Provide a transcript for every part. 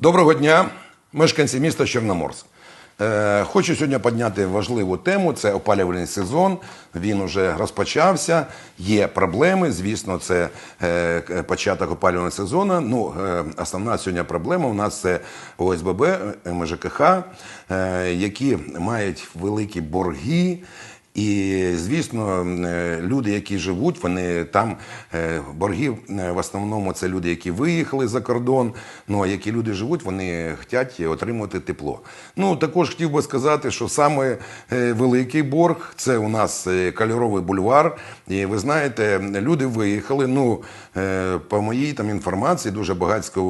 Доброго дня, мешканці міста Чорноморськ. Е, Хочу сьогодні підняти важливу тему. Це опалювальний сезон. Він уже розпочався. Є проблеми. Звісно, це е, початок опалювального сезону. Ну, е, основна сьогодні проблема у нас це ОСББ, МЖКХ, які мають великі борги. І звісно, е, люди, які живуть, вони там е, борги е, в основному це люди, які виїхали за кордон. Ну а які люди живуть, вони хочуть отримувати тепло. Ну також хотів би сказати, що саме великий борг це у нас кольоровий бульвар. І ви знаєте, люди виїхали. Ну по моїй там інформації, дуже багатько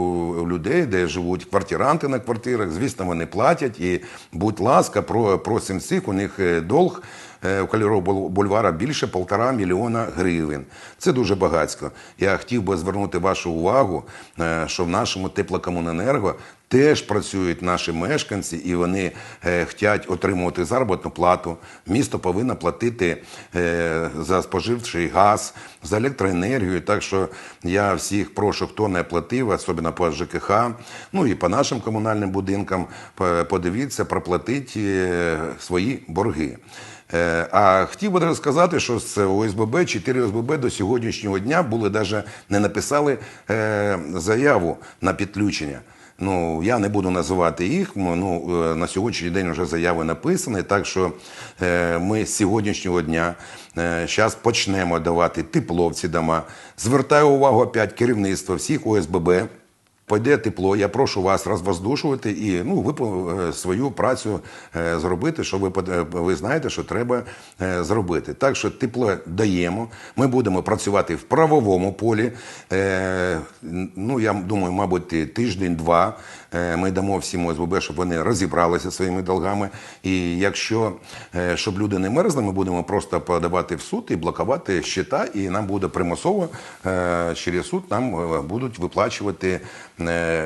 людей, де живуть квартиранти на квартирах. Звісно, вони платять. І будь ласка, про просимо всіх, у них долг у кольорового бульвара більше полтора мільйона гривень. Це дуже багатсько. Я хотів би звернути вашу увагу, е, що в нашому теплокомуненерго теж працюють наші мешканці, і вони е, хочуть отримувати заробітну плату. Місто повинно платити е, за споживчий газ, за електроенергію. Так що я всіх прошу, хто не платив, особливо по ЖКХ, ну і по нашим комунальним будинкам, подивіться, проплатити е, свої борги. Е, А хотів би сказати, що з ОСББ, 4 ОСББ до сьогоднішнього дня були навіть не написали е, заяву на підключення. Ну, я не буду називати їх. Ну, е, на сьогоднішній день вже заяви написані. Так що ми з сьогоднішнього дня зараз почнемо давати тепло в ці дома. Звертаю увагу опять керівництво всіх ОСББ. Пойде тепло, я прошу вас розвоздушувати і ну, ви е, свою працю е, зробити, що ви, е, ви знаєте, що треба зробити. Так що тепло даємо. Ми будемо працювати в правовому полі. Ну, я думаю, мабуть, тиждень-два. Ми дамо всім ОСББ, щоб вони розібралися своїми долгами. І якщо щоб люди не мерзли, ми будемо просто подавати в суд і блокувати щита, і нам буде примусово через суд нам будуть виплачувати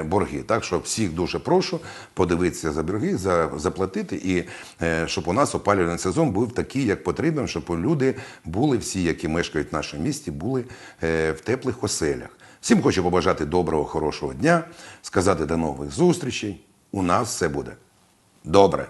борги. Так що всіх дуже прошу подивитися за борги, за, заплатити, і е, щоб у нас опалювальний сезон був такий, як потрібен, щоб люди були всі, які мешкають в нашому місті, були е, в теплих оселях. Всім хочу побажати доброго, хорошого дня, сказати до нових зустрічей. У нас все буде добре.